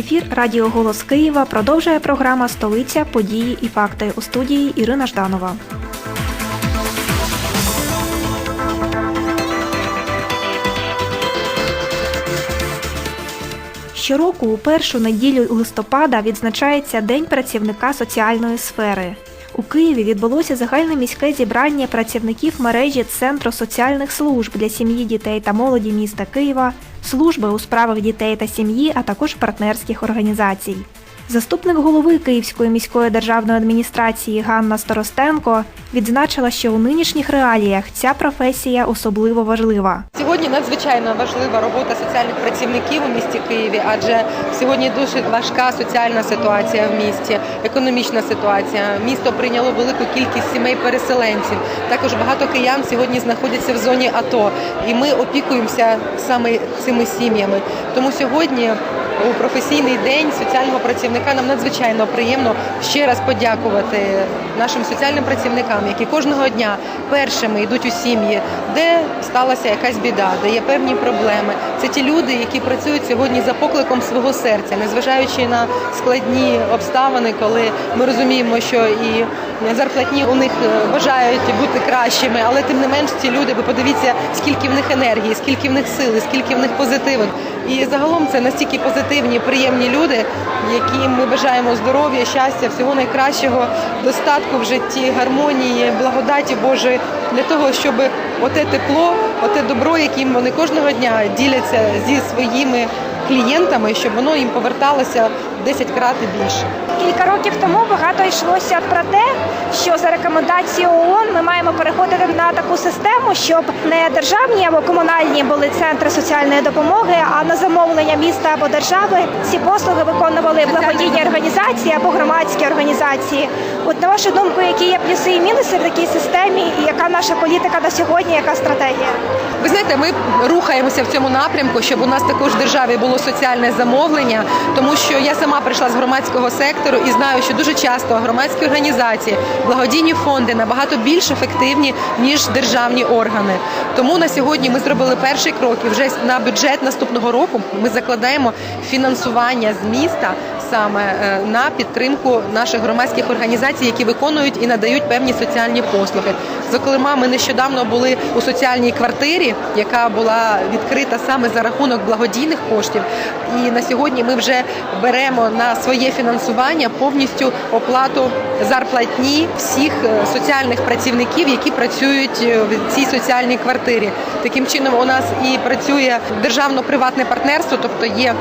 Ефір Радіо Голос Києва продовжує програма Столиця, події і факти у студії Ірина Жданова. Щороку у першу неділю листопада відзначається День працівника соціальної сфери. У Києві відбулося загальне міське зібрання працівників мережі Центру соціальних служб для сім'ї, дітей та молоді міста Києва, служби у справах дітей та сім'ї, а також партнерських організацій. Заступник голови Київської міської державної адміністрації Ганна Старостенко відзначила, що у нинішніх реаліях ця професія особливо важлива. Сьогодні надзвичайно важлива робота соціальних працівників у місті Києві, адже сьогодні дуже важка соціальна ситуація в місті, економічна ситуація. Місто прийняло велику кількість сімей переселенців. Також багато киян сьогодні знаходяться в зоні АТО, і ми опікуємося саме цими сім'ями. Тому сьогодні. У професійний день соціального працівника нам надзвичайно приємно ще раз подякувати нашим соціальним працівникам, які кожного дня першими йдуть у сім'ї, де сталася якась біда, де є певні проблеми. Це ті люди, які працюють сьогодні за покликом свого серця, незважаючи на складні обставини, коли ми розуміємо, що і зарплатні у них е, бажають бути кращими, але тим не менш ці люди, ви подивіться, скільки в них енергії, скільки в них сили, скільки в них позитиву. І загалом це настільки позитивні, приємні люди, яким ми бажаємо здоров'я, щастя, всього найкращого, достатку в житті, гармонії, благодаті Божої для того, щоб оте тепло, оте добро, яким вони кожного дня діляться зі своїми клієнтами, щоб воно їм поверталося в 10 разів більше. Кілька років тому багато йшлося про те, що за рекомендацією ООН ми маємо переходити на таку систему, щоб не державні або комунальні були центри соціальної допомоги, а на замовлення міста або держави ці послуги виконували благодійні організації або громадські організації. От на вашу думку, які є плюси і мінуси в такій системі, і яка наша політика на сьогодні, яка стратегія? Ви знаєте, ми рухаємося в цьому напрямку, щоб у нас також в державі було соціальне замовлення, тому що я сама прийшла з громадського сектору і знаю, що дуже часто громадські організації, благодійні фонди набагато більш ефективні ніж державні органи. Тому на сьогодні ми зробили перший крок і вже на бюджет наступного року ми закладаємо фінансування з міста саме е, на підтримку наших громадських організацій, які виконують і надають певні соціальні послуги. Зокрема, ми нещодавно були у соціальній квартирі, яка була відкрита саме за рахунок благодійних коштів. І на сьогодні ми вже беремо на своє фінансування повністю оплату зарплатні всіх е, соціальних працівників, які працюють е, в цій соціальній квартирі. Таким чином, у нас і працює державно-приватне партнерство, тобто є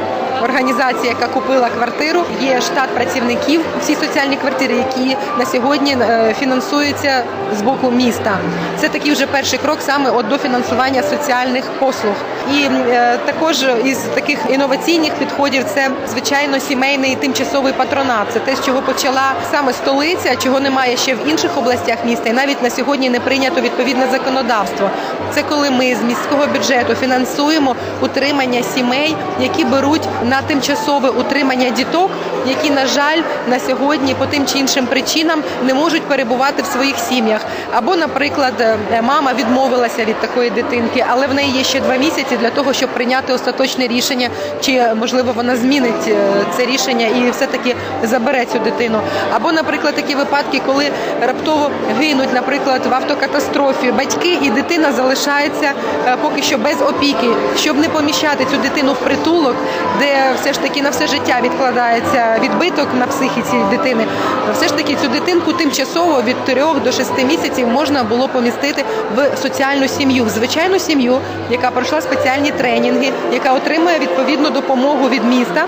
організація, яка купила квартиру. Є штат працівників Всі соціальні квартири, які на сьогодні е, фінансуються з боку міста. Це такий вже перший крок саме от до фінансування соціальних послуг. І е, також із таких інноваційних підходів це звичайно сімейний тимчасовий патронат. Це те, з чого почала саме столиця, чого немає ще в інших областях міста, і навіть на сьогодні не прийнято відповідне законодавство. Це коли ми з міського бюджету фінансуємо утримання сімей, які беруть на тимчасове утримання діток, які, на жаль, на сьогодні по тим чи іншим причинам не можуть перебувати в своїх сім'ях. Або, наприклад, е, мама відмовилася від такої дитинки, але в неї є ще два місяці для того, щоб прийняти остаточне рішення, чи можливо вона змінить е, це рішення і все-таки забере цю дитину. Або, наприклад, такі випадки, коли раптово гинуть, наприклад, в автокатастрофі батьки і дитина залишається е, поки що без опіки, щоб не поміщати цю дитину в притулок, де все ж таки на все життя відкладається відбиток на психіці дитини. Все ж таки цю дитинку тимчасово від 3 до 6 місяців можна було помістити в соціальну сім'ю, в звичайну сім'ю, яка пройшла спеціальні тренінги, яка отримує відповідну допомогу від міста.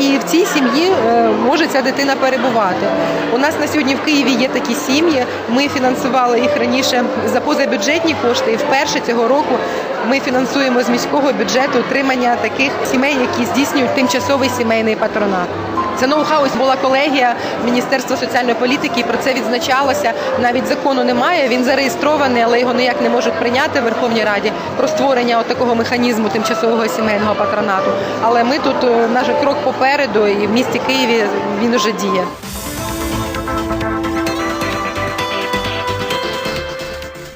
І- в цій сім'ї е, може ця дитина перебувати. У нас на сьогодні в Києві є такі сім'ї. Ми фінансували їх раніше за позабюджетні кошти. І вперше цього року ми фінансуємо з міського бюджету утримання таких сімей, які здійснюють тимчасовий сімейний патронат. Це ноу-хаус була колегія Міністерства соціальної політики. і Про це відзначалося. Навіть закону немає. Він зареєстрований, але його ніяк не можуть прийняти в Верховній Раді про створення такого механізму тимчасового сімейного патронату. Але ми тут е, наш крок попереду, і в місті Києві він уже діє.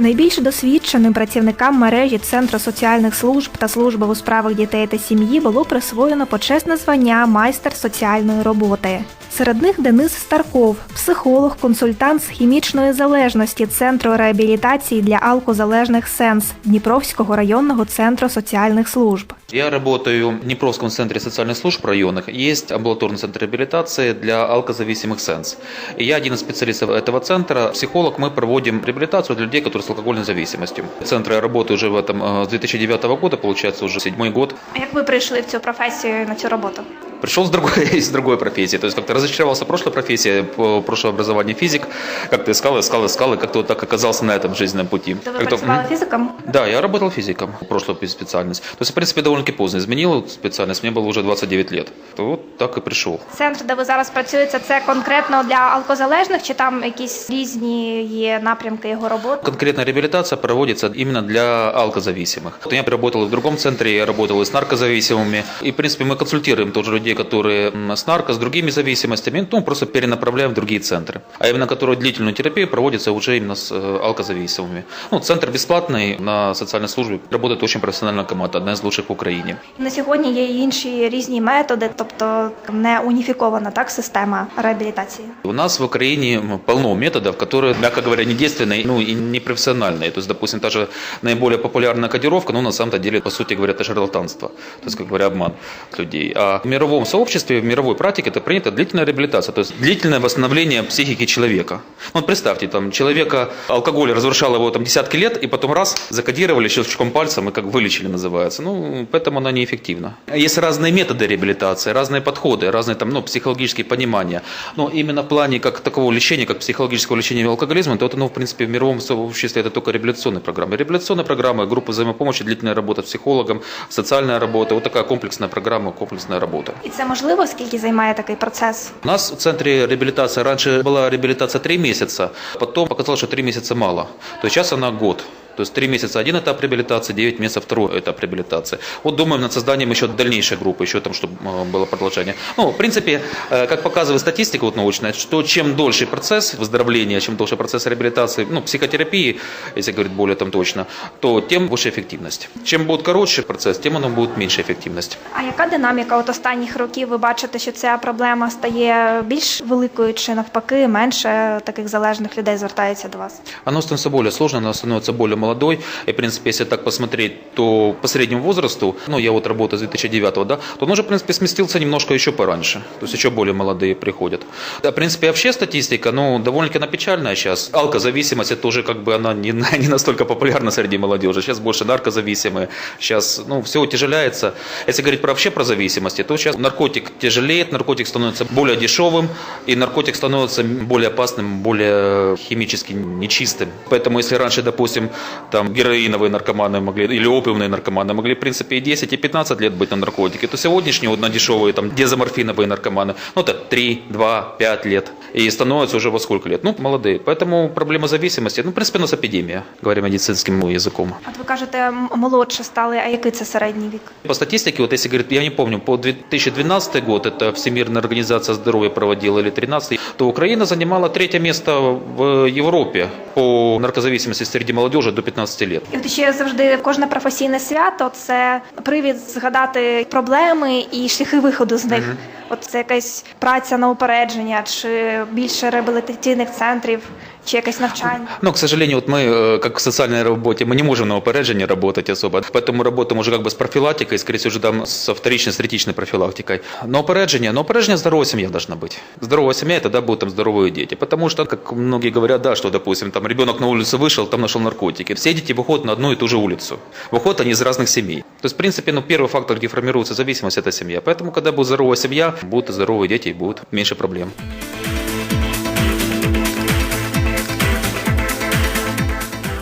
Найбільш досвідченим працівникам мережі Центру соціальних служб та служби у справах дітей та сім'ї було присвоєно почесне звання майстер соціальної роботи. Серед них Денис Старков, психолог, консультант з хімічної залежності Центру реабілітації для алкозалежних сенс Дніпровського районного центру соціальних служб. Я работаю в Днепровском центре социальных служб районных. Есть амбулаторный центр реабилитации для алкозависимых СЕНС. И я один из специалистов этого центра. Психолог, мы проводим реабилитацию для людей, которые с алкогольной зависимостью. В центре я работаю уже в этом э, с 2009 года, получается уже седьмой год. А як ви прийшли в цю професію на цю роботу? Пришел с другой, из другой профессии. То есть как-то разочаровался в прошлой профессии, по- прошлое образование физик. Как-то искал, искал, искал, и как-то вот так оказался на этом жизненном пути. То ви Как-то, працювали мгм. фізиком? Да, я работал физиком, прошлую специальность. То есть, в принципе, довольно-таки поздно изменил специальность, мне было уже 29 лет. То вот так и пришел. Центр, де ви зараз працюєте, це конкретно для алкозалежних, чи там якісь різні є напрямки його роботи? Конкретная реабилитация проводится именно для алкозависимых. Вот Я работал и в другом центре, я работал и с наркозависимыми. И, в принципе, мы консультируем тоже людей, которые м, с нарко, с другими зависимостями, ну, просто перенаправляем в другие центры. А именно, которые длительную терапию проводится уже именно с э, алкозависимыми. Ну, центр бесплатный, на социальной службе работает очень профессиональная команда, одна из лучших в Украине. На сьогодні є і інші різні методи, тобто не уніфікована так система реабілітації. У нас в Украине м, полно методов, которые, мягко говоря, не действенные, ну и не профессиональные. То есть, допустим, та же наиболее популярная кодировка, ну, на самом-то деле, по сути говоря, это шарлатанство. То есть, как говоря, обман людей. А в мировом сообществе, в мировой практике это принято длительная реабилитация, то есть длительное восстановление психики человека. Ну, вот представьте, там, человека, алкоголь разрушал его там десятки лет, и потом раз, закодировали щелчком пальцем и как вылечили называется. Ну, поэтому она неэффективна. Есть разные методы реабилитации, разные подходы, разные там, ну, психологические понимания. Но именно в плане как такого лечения, как психологического лечения алкоголизма, то это, ну, в принципе, в мировом сообществе это только реабилитационные программы. Реабилитационные программы, группы взаимопомощи, длительная работа с психологом, социальная работа, вот такая комплексная программа, комплексная работа. І це можливо, скільки займає такий процес? У нас в центре реабилитации раньше была реабилитация 3 месяца, потом показалось, что 3 месяца мало. То есть сейчас она год. То есть 3 месяца один этап реабилитации, 9 месяцев второй этап реабилитации. Вот думаем над созданием еще дальнейшей группы, еще там, чтобы э, было продолжение. Ну, в принципе, э, как показывает статистика вот научная, что чем дольше процесс выздоровления, чем дольше процесс реабилитации, ну, психотерапии, если говорить более там точно, то тем выше эффективность. Чем будет короче процесс, тем оно будет меньше эффективность. А яка динаміка от останніх років? Ви бачите, що ця проблема стає більш великою чи навпаки менше таких залежних людей звертається до вас? Оно становится более сложно, оно становится более молодой. И, в принципе, если так посмотреть, то по среднему возрасту, ну, я вот работаю с 2009 да, то он уже, в принципе, сместился немножко еще пораньше. То есть еще более молодые приходят. Да, в принципе, вообще статистика, ну, довольно-таки она печальная сейчас. Алкозависимость, это уже как бы она не, не настолько популярна среди молодежи. Сейчас больше наркозависимые. Сейчас, ну, все утяжеляется. Если говорить про, вообще про зависимости, то сейчас наркотик тяжелеет, наркотик становится более дешевым, и наркотик становится более опасным, более химически нечистым. Поэтому если раньше, допустим, там героиновые наркоманы могли, или опиумные наркоманы могли, в принципе, и 10, и 15 лет быть на наркотике, то сегодняшние вот на дешевые там дезоморфиновые наркоманы, ну это 3, 2, 5 лет, и становятся уже во сколько лет? Ну, молодые. Поэтому проблема зависимости, ну, в принципе, у нас эпидемия, говоря медицинским языком. От ви кажете, молодше стали, а який це середній вік? По статистике, вот если говорить, я не помню, по 2012 год, это Всемирная организация здоровья проводила, или 13 то Украина занимала третье место в Европе по наркозависимости среди молодежи до 15 лет. І от ще завжди кожне професійне свято це привід згадати проблеми і шляхи виходу з них. От це якась праця на упередження, чи більше реабілітаційних центрів, чи якесь навчання. Но, к сожалению, вот мы, э, как в социальной работе, мы не можем на опережение работать особо, поэтому работаем уже как бы с профилактикой, скорее всего, уже там со вторичной, с третичной профилактикой. Но опережение, но опережение здоровая семья должна быть. Здоровая семья, и тогда будут там здоровые дети. Потому что, как многие говорят, да, что, допустим, там ребенок на улицу вышел, там нашел наркотики. Все дети выходят на одну и ту же улицу. Выходят они из разных семей. То есть, в принципе, ну, первый фактор, где формируется зависимость, это семья. Поэтому, когда будет здоровая семья, будут здоровые дети, и будет меньше проблем.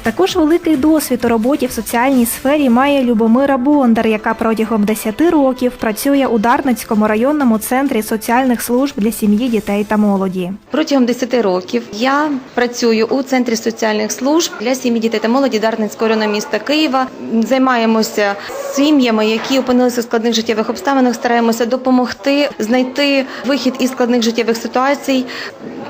Також великий досвід у роботі в соціальній сфері має Любомира Бондар, яка протягом 10 років працює у Дарницькому районному центрі соціальних служб для сім'ї, дітей та молоді. Протягом 10 років я працюю у центрі соціальних служб для сім'ї дітей та молоді Дарницького району міста Києва. Займаємося сім'ями, які опинилися в складних життєвих обставинах. Стараємося допомогти знайти вихід із складних життєвих ситуацій.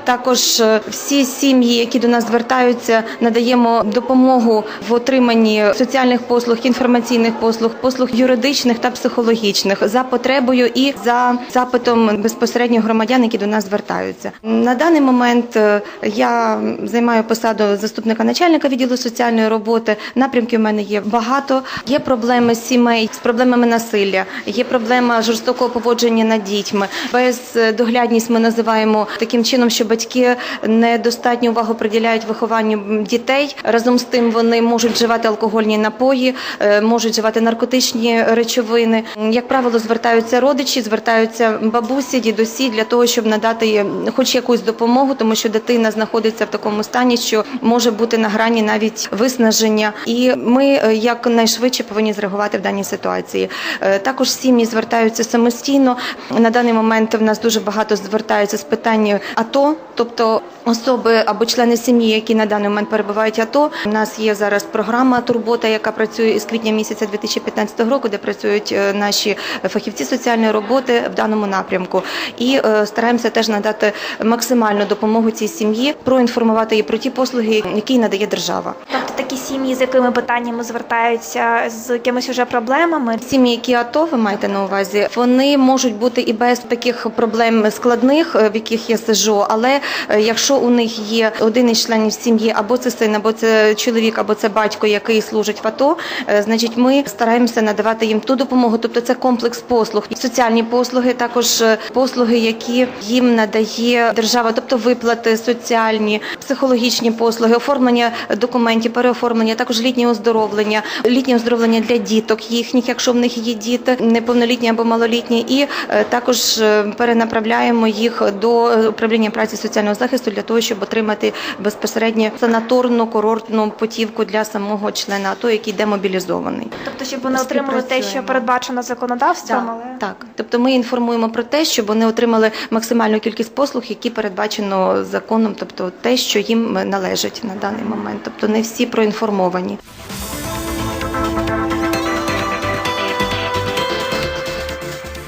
Також е, всі сім'ї, які до нас звертаються, надаємо допомогу в отриманні соціальних послуг, інформаційних послуг, послуг юридичних та психологічних за потребою і за запитом безпосередньо громадян, які до нас звертаються. На даний момент е, я займаю посаду заступника начальника відділу соціальної роботи. Напрямків у мене є багато. Є проблеми сімей з проблемами насилля, є проблема жорстокого поводження над дітьми. Бездоглядність ми називаємо таким чином, що батьки недостатню увагу приділяють вихованню дітей. Разом з тим вони можуть вживати алкогольні напої, е, можуть вживати наркотичні речовини. Як правило, звертаються родичі, звертаються бабусі, дідусі для того, щоб надати хоч якусь допомогу, тому що дитина знаходиться в такому стані, що може бути на грані навіть виснаження. І ми е, якнайшвидше повинні зреагувати в даній ситуації. Е, Також сім'ї звертаються самостійно. На даний момент в нас дуже багато звертаються з питань АТО, тобто особи або члени сім'ї, які на даний момент перебувають АТО. У нас є зараз програма Турбота, яка працює із квітня місяця 2015 року, де працюють е, наші фахівці соціальної роботи в даному напрямку. І е, стараємося теж надати максимальну допомогу цій сім'ї, проінформувати її про ті послуги, які надає держава. Тобто такі сім'ї, з якими питаннями звертаються з якимись уже проблемами. Сім'ї, які АТО, ви маєте на увазі, вони можуть бути і без таких проблем складних, е, в яких є СЖО, але якщо у них є один із членів сім'ї, або це син, або це чоловік, або це батько, який служить в АТО, е, значить ми стараємося надавати їм ту допомогу. Тобто це комплекс послуг, соціальні послуги, також е, послуги, які їм надає держава, тобто виплати соціальні, психологічні послуги, оформлення документів, переоформлення, також літнє оздоровлення, літнє оздоровлення для діток їхніх, якщо в них є діти, неповнолітні або малолітні, і е, також перенаправляємо їх до управління праці соціального захисту для того, щоб отримати безпосередньо санаторну курортну путівку для самого члена АТО, який демобілізований. Тобто, щоб вони отримали те, що передбачено законодавством, Так, але так, тобто ми інформуємо про те, щоб вони отримали максимальну кількість послуг, які передбачено законом, тобто те, що їм належить на даний момент. Тобто не всі проінформовані.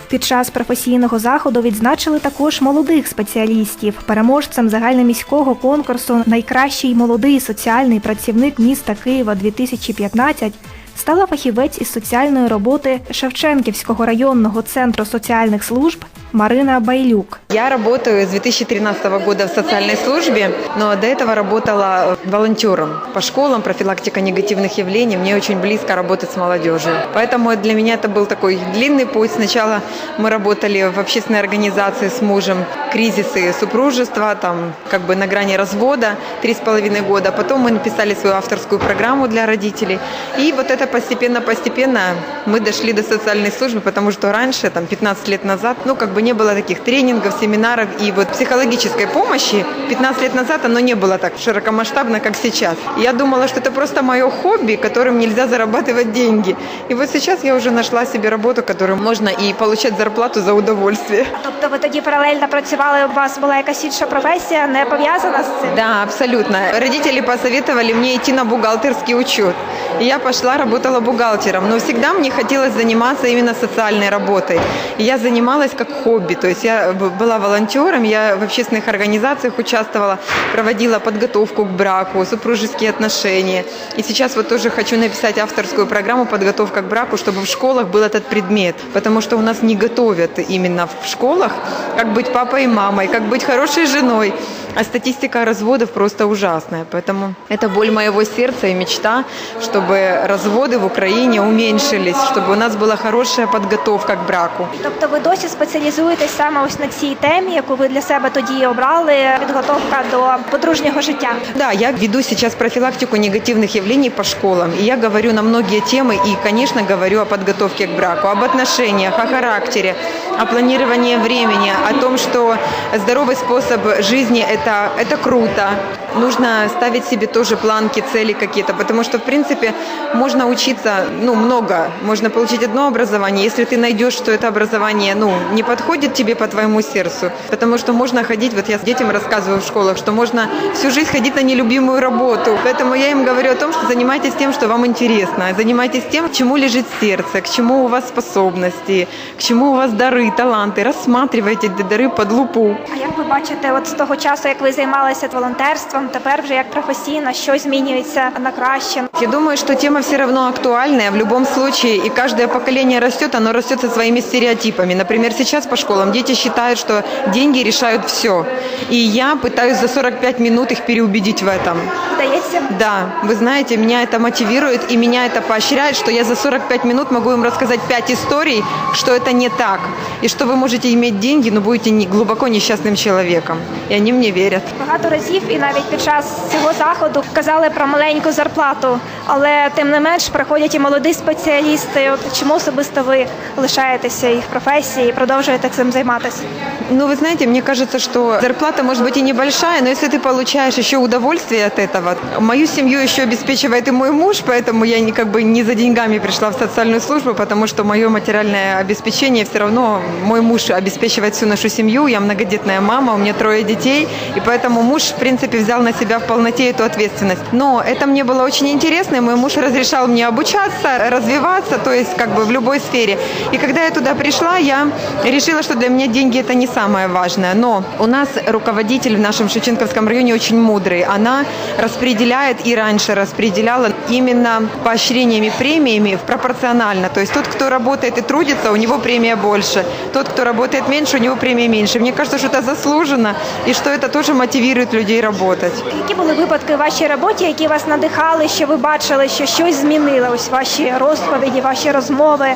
Під час професійного заходу відзначили також молодих спеціалістів. Переможцем загальноміського конкурсу Найкращий молодий соціальний працівник міста Києва 2015 стала фахівець із соціальної роботи Шевченківського районного центру соціальних служб Марина Байлюк. Я работаю с 2013 года в социальной службе, но до этого работала волонтером по школам, профилактика негативных явлений. Мне очень близко работать с молодежью. Поэтому для меня это был такой длинный путь. Сначала мы работали в общественной организации с мужем, кризисы супружества, там как бы на грани развода, три с половиной года. Потом мы написали свою авторскую программу для родителей. И вот это постепенно-постепенно мы дошли до социальной службы, потому что раньше, там 15 лет назад, ну как бы не было таких тренингов, семинаров и вот психологической помощи. 15 лет назад оно не было так широкомасштабно, как сейчас. Я думала, что это просто мое хобби, которым нельзя зарабатывать деньги. И вот сейчас я уже нашла себе работу, которую можно и получать зарплату за удовольствие. Тобто ви тоді паралельно працювали, у вас була якась інша професія, не пов'язана з цим? Да, абсолютно. Родители посоветовали мне идти на бухгалтерский учет. И я пошла, работала бухгалтером. Но всегда мне хотелось заниматься именно социальной работой. И я занималась как хобби. То есть я б- была волонтером, я в общественных организациях участвовала, проводила подготовку к браку, супружеские отношения. И сейчас вот тоже хочу написать авторскую программу «Подготовка к браку», чтобы в школах был этот предмет. Потому что у нас не готовят именно в школах, как быть папой и мамой, как быть хорошей женой. А статистика разводов просто ужасная. Поэтому это боль моего сердца и мечта, чтобы разводы в Украине уменьшились, чтобы у нас была хорошая подготовка к браку. Тобто ви досі спеціалізуєтесь саме ось на цій темі, яку ви для себе тоді обрали, підготовка до подружнього життя. Да, я веду сейчас профилактику негативных явлений по школам. И я говорю на многие темы и, конечно, говорю о подготовке к браку, об отношениях, о характере, о планировании времени, о том, что здоровый способ жизни это, это круто. Нужно ставить себе тоже планки, цели какие-то, потому что, в принципе, можно учиться, ну, много. Можно получить одно образование, если ты найдешь, что это образование, ну, не подходит тебе по твоему сердцу. Потому что можно ходить, вот я с детям рассказываю в школах, что можно всю жизнь ходить на нелюбимую работу. Поэтому я им говорю о том, что занимайтесь тем, что вам интересно. Занимайтесь тем, к чему лежит сердце, к чему у вас способности, к чему у вас дары, таланты. Рассматривайте эти дары под лупу. А як ви бачите, от з того часу, як ви займалися волонтерством, тепер вже як професійно, що змінюється на краще? Я думаю, что тема все равно актуальная в любом случае, и каждое поколение растет, оно растет со своими стереотипами. Например, сейчас по школам дети считают, что деньги решают все. И я пытаюсь за 45 минут их переубедить в этом. Вдається? Да, вы знаете, меня это мотивирует и меня это поощряет, что я за 45 минут могу им рассказать 5 историй, что это не так, и что вы можете иметь деньги, но будете не- глубоко несчастным человеком. И они мне верят. Багато разів і навіть під час цього заходу казали про маленьку зарплату, але тим не менш приходять і молоді спеціалісти. От чому особисто ви лишаєтеся їх професії і продовжуєте цим займатися? Ну, вы знаете, мне кажется, что зарплата может быть и небольшая, но если ты получаешь еще удовольствие от этого, мою семью еще обеспечивает и мой муж, поэтому я не, как бы не за деньгами пришла в социальную службу, потому что мое материальное обеспечение все равно, мой муж обеспечивает всю нашу семью, я многодетная мама, у меня трое детей, и поэтому муж, в принципе, взял на себя в полноте эту ответственность. Но это мне было очень интересно, и мой муж разрешал мне обучаться, развиваться, то есть как бы в любой сфере. И когда я туда пришла, я решила, что для меня деньги это не самое важное. Но у нас руководитель в нашем Шевченковском районе очень мудрый. Она распределяет и раньше распределяла именно поощрениями, премиями пропорционально. То есть тот, кто работает и трудится, у него премия больше. Тот, кто работает меньше, у него премия меньше. Мне кажется, что это заслуженно и что это тоже мотивирует людей работать Які були випадки в вашій роботі, які вас надихали, що ви бачили, що щось змінилось, ваші розповіді, ваші розмови?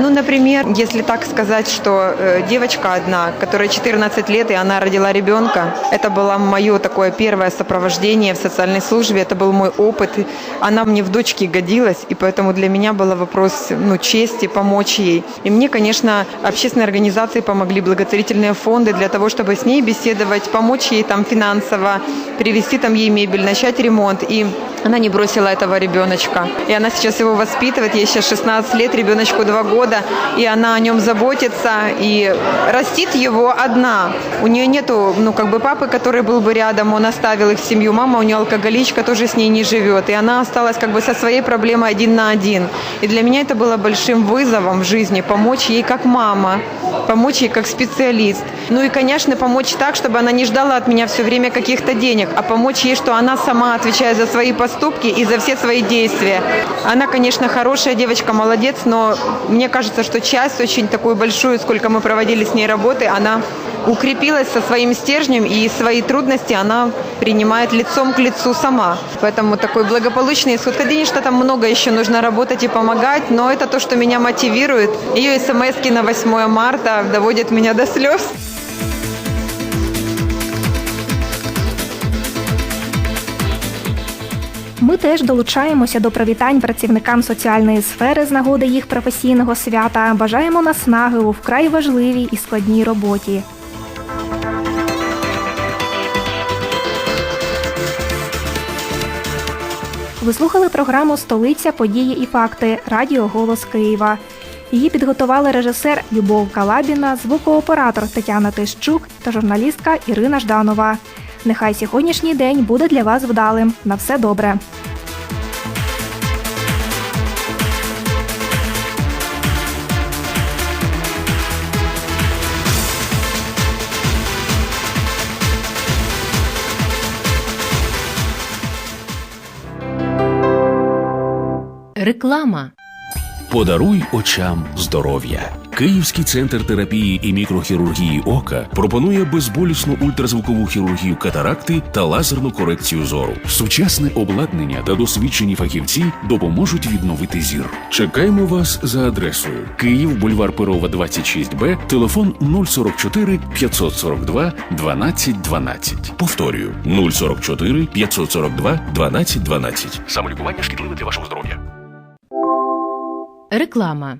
Ну, например, если так сказать, что э, девочка одна, которой 14 лет, и она родила ребенка, это было мое такое первое сопровождение в социальной службе, это был мой опыт. И Она мне в дочке годилась, и поэтому для меня был вопрос ну, чести помочь ей. И мне, конечно, общественные организации помогли, благотворительные фонды для того, чтобы с ней беседовать, помочь ей там финансово, привезти там ей мебель, начать ремонт. И она не бросила этого ребеночка. И она сейчас его воспитывает, ей сейчас 16 лет, ребеночку 2 года, и она о нем заботится и растит его одна. У нее нету, ну, как бы папы, который был бы рядом, он оставил их в семью. Мама у нее алкоголичка, тоже с ней не живет. И она осталась как бы со своей проблемой один на один. И для меня это было большим вызовом в жизни, помочь ей как мама, помочь ей как специалист. Ну и, конечно, помочь так, чтобы она не ждала от меня все время каких-то денег, а помочь ей, что она сама отвечает за свои поступки и за все свои действия. Она, конечно, хорошая девочка, молодец, но мне кажется, что часть очень такую большую, сколько мы проводили с ней работы, она укрепилась со своим стержнем и свои трудности она принимает лицом к лицу сама. Поэтому такой благополучный исход. Конечно, там много еще нужно работать и помогать, но это то, что меня мотивирует. Ее смс на 8 марта доводят меня до слез. Ми теж долучаємося до привітань працівникам соціальної сфери з нагоди їх професійного свята. Бажаємо наснаги у вкрай важливій і складній роботі. Ви слухали програму Столиця, події і факти Радіо Голос Києва. Її підготували режисер Любов Калабіна, звукооператор Тетяна Тищук та журналістка Ірина Жданова. Нехай сьогоднішній день буде для вас вдалим. На все добре. Реклама. Подаруй очам здоров'я. Київський центр терапії і мікрохірургії ока пропонує безболісну ультразвукову хірургію катаракти та лазерну корекцію зору. Сучасне обладнання та досвідчені фахівці допоможуть відновити зір. Чекаємо вас за адресою Київ, бульвар Перова, 26Б, телефон 044 542 12 12. Повторюю 044 542 12 12. Самолікування шкідливе для вашого здоров'я. Реклама.